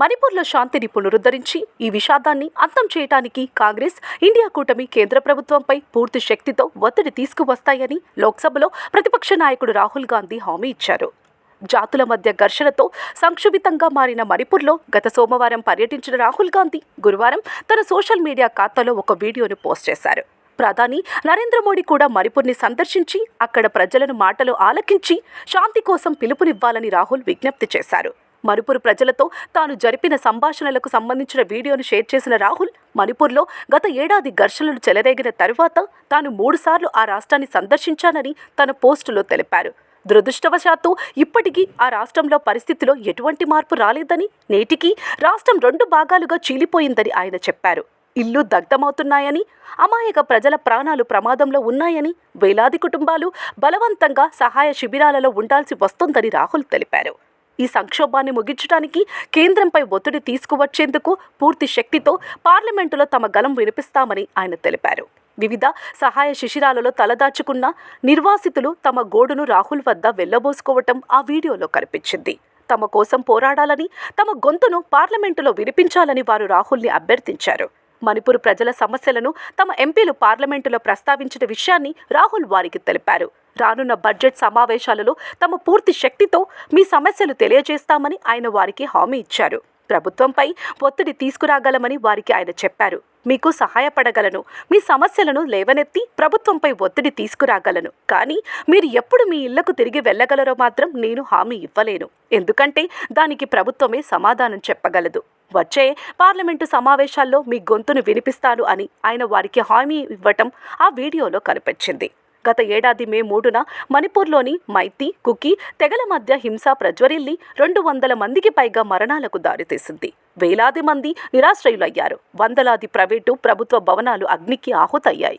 మణిపూర్లో శాంతిని పునరుద్ధరించి ఈ విషాదాన్ని అంతం చేయటానికి కాంగ్రెస్ ఇండియా కూటమి కేంద్ర ప్రభుత్వంపై పూర్తి శక్తితో ఒత్తిడి తీసుకువస్తాయని లోక్సభలో ప్రతిపక్ష నాయకుడు రాహుల్ గాంధీ హామీ ఇచ్చారు. జాతుల మధ్య ఘర్షణతో సంక్షుభితంగా మారిన మణిపూర్లో గత సోమవారం పర్యటించిన రాహుల్ గాంధీ గురువారం తన సోషల్ మీడియా ఖాతాలో ఒక వీడియోను పోస్ట్ చేశారు. ప్రధాని నరేంద్ర మోడీ కూడా మణిపూర్ని సందర్శించి అక్కడ ప్రజలను మాటలు ఆలకించి శాంతి కోసం పిలుపునివ్వాలని రాహుల్ విజ్ఞప్తి చేశారు. మణిపూర్ ప్రజలతో తాను జరిపిన సంభాషణలకు సంబంధించిన వీడియోను షేర్ చేసిన రాహుల్ మణిపూర్లో గత ఏడాది ఘర్షణలు చెలరేగిన తరువాత తాను మూడుసార్లు ఆ రాష్ట్రాన్ని సందర్శించానని తన పోస్టులో తెలిపారు. దురదృష్టవశాత్తు ఇప్పటికీ ఆ రాష్ట్రంలో పరిస్థితిలో ఎటువంటి మార్పు రాలేదని నేటికి రాష్ట్రం రెండు భాగాలుగా చీలిపోయిందని ఆయన చెప్పారు. ఇల్లు దగ్ధమవుతున్నాయని అమాయక ప్రజల ప్రాణాలు ప్రమాదంలో ఉన్నాయని వేలాది కుటుంబాలు బలవంతంగా సహాయ శిబిరాలలో ఉండాల్సి వస్తోందని రాహుల్ తెలిపారు. ఈ సంక్షోభాన్ని ముగించడానికి కేంద్రంపై ఒత్తిడి తీసుకువచ్చేందుకు పూర్తి శక్తితో పార్లమెంటులో తమ గలం వినిపిస్తామని ఆయన తెలిపారు. వివిధ సహాయ శిశిరాలలో తలదాచుకున్న నిర్వాసితులు తమ గోడును రాహుల్ వద్ద వెళ్ళబోసుకోవటం ఆ వీడియోలో కనిపించింది. తమ కోసం పోరాడాలని తమ గొంతును పార్లమెంటులో వినిపించాలని వారు రాహుల్ని అభ్యర్థించారు. మణిపూర్ ప్రజల సమస్యలను తమ ఎంపీలు పార్లమెంటులో ప్రస్తావించిన విషయాన్ని రాహుల్ వారికి తెలిపారు. రానున్న బడ్జెట్ సమావేశాలలో తమ పూర్తి శక్తితో మీ సమస్యలు తెలియజేస్తామని ఆయన వారికి హామీ ఇచ్చారు. ప్రభుత్వంపై ఒత్తిడి తీసుకురాగలమని వారికి ఆయన చెప్పారు. మీకు సహాయపడగలను. మీ సమస్యలను లేవనెత్తి ప్రభుత్వంపై ఒత్తిడి తీసుకురాగలను. కానీ మీరు ఎప్పుడు మీ ఇళ్ళకు తిరిగి వెళ్ళగలరో మాత్రం నేను హామీ ఇవ్వలేను. ఎందుకంటే దానికి ప్రభుత్వమే సమాధానం చెప్పగలదు. వచ్చే పార్లమెంటు సమావేశాల్లో మీ గొంతును వినిపిస్తాను అని ఆయన వారికి హామీ ఇవ్వటం ఆ వీడియోలో కనిపించింది. గత ఏడాది మే మూడున మణిపూర్లోని మైతి కుకి తెగల మధ్య హింస ప్రజ్వరిల్లి రెండు వందల మందికి పైగా మరణాలకు దారితీసింది. వేలాది మంది నిరాశ్రయులయ్యారు. వందలాది ప్రైవేటు ప్రభుత్వ భవనాలు అగ్నికి ఆహుతయ్యాయి.